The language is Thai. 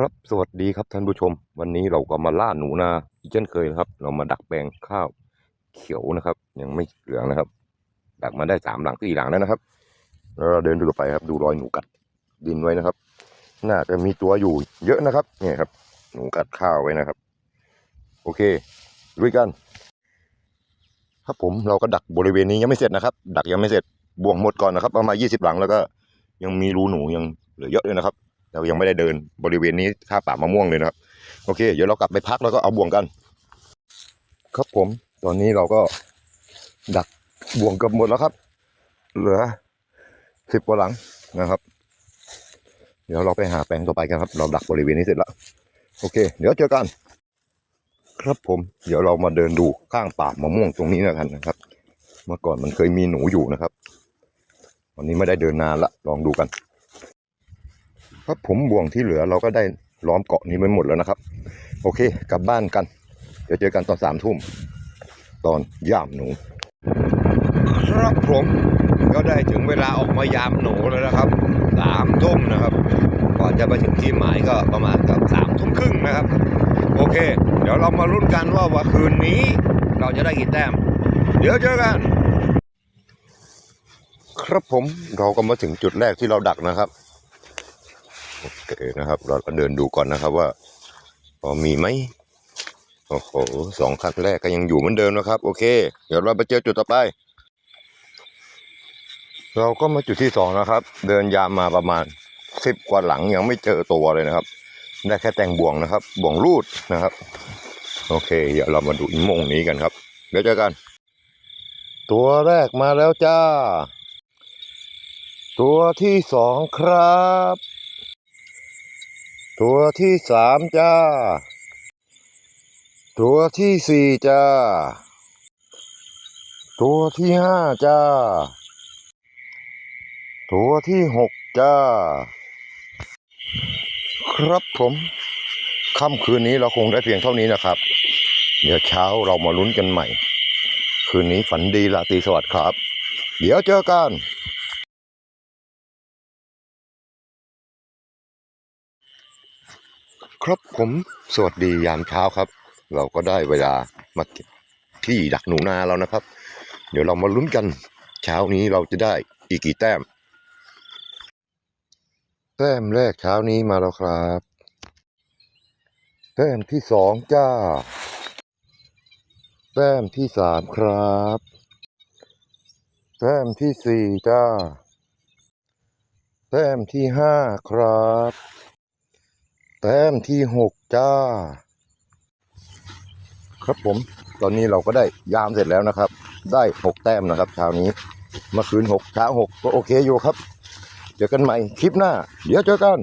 ครับ สวัสดีครับท่านผู้ชม วันนี้เราก็มาล่าหนูนาอีกเช่นเคยนะครับ เรามาดักแปลงข้าวเขียวนะครับ ยังไม่เหลืองนะครับ ดักมาได้สามหลังสี่หลังแล้วนะครับ แล้วเราเดินดูไปครับ ดูรอยหนูกัดดินไว้นะครับ น่าจะมีตัวอยู่เยอะนะครับเนี่ยครับ หนูกัดข้าวไว้นะครับ โอเคลุยกัน ครับผมเราก็ดักบริเวณนี้ยังไม่เสร็จนะครับ ดักยังไม่เสร็จบ่วงหมดก่อนนะครับประมาณยี่สิบหลังแล้วก็ ยังมีรูหนูยังเหลือเยอะเลยนะครับ เรายังไม่ได้เดินบริเวณนี้ท่าป่ามะม่วงเลยนะครับโอเค เดี๋ยวเรากลับไปพักแล้วก็เอาบ่วงกัน ครับผม ตอนนี้เราก็ดักบ่วงเกือบหมดแล้วครับ เหลือสิบกว่าหลังนะครับ เดี๋ยวเราไปหาแปลงต่อไปกันครับ เราดักบริเวณนี้เสร็จแล้วโอเค เดี๋ยวเจอกัน ครับผม เดี๋ยวเรามาเดินดูข้างป่ามะม่วงตรงนี้นะครับนะครับ เมื่อก่อนมันเคยมีหนูอยู่นะครับ วันนี้ไม่ได้เดินนานละลองดูกัน ครับผมบ่วงที่เหลือเราก็ได้ล้อมเกาะนี้ไปหมดแล้วนะครับ โอเค กลับบ้านกัน เดี๋ยวเจอกันตอนสามทุ่ม ตอนยามหนู ครับผมก็ได้ถึงเวลาออกมายามหนูแล้วนะครับสามทุ่มนะครับ ก่อนจะไปถึงที่หมายก็ประมาณกับสามทุ่มครึ่งนะครับ โอเค เดี๋ยวเรามาลุ้นกันว่าว่าคืนนี้ เราจะได้กี่แต้ม เดี๋ยวเจอกัน ครับผมเราก็มาถึงจุดแรกที่เราดักนะครับ โอเคนะครับ เราเดินดูก่อนนะครับว่าพอมีไหมโอ้โหสองคันแรกก็ยังอยู่เหมือนเดิมนะครับ โอเค เดี๋ยวเราไปเจอจุดต่อไป เราก็มาจุดที่สองนะครับ เดินยามมาประมาณสิบกว่าหลังยังไม่เจอตัวเลยนะครับ ได้แค่แต่งบ่วงนะครับ บ่วงรูดนะครับ โอเค เดี๋ยวเรามาดูอีโมงนี้กันครับ เดี๋ยวเจอกัน ตัวแรกมาแล้วจ้า ตัวที่สองครับ ตัวที่สามจ้า ตัวที่สี่จ้า ตัวที่ห้าจ้า ตัวที่หกจ้า ครับผมค่ำคืนนี้เราคงได้เพียงเท่านี้นะครับ เดี๋ยวเช้าเรามาลุ้นกันใหม่ คืนนี้ฝันดีราตรีสวัสดิ์ครับ เดี๋ยวเจอกัน ครับผมสวัสดียามเช้าครับ เราก็ได้เวลามาเก็บที่ดักหนูนาแล้วนะครับ เดี๋ยวเรามาลุ้นกัน เช้านี้เราจะได้อีกกี่แต้ม แต้มแรกเช้านี้มาแล้วครับ แต้มที่สองจ้า แต้มที่สามครับ แต้มที่สี่จ้า แต้มที่ห้าครับ ต้มที่หกจ้า ครับผม ตอนนี้เราก็ได้ยามเสร็จแล้วนะครับ ได้หกแต้มนะครับเช้านี้เมื่อคืนหกเช้าหกก็โอเคอยู่ครับ เจอกันใหม่คลิปหน้า เดี๋ยวเจอกัน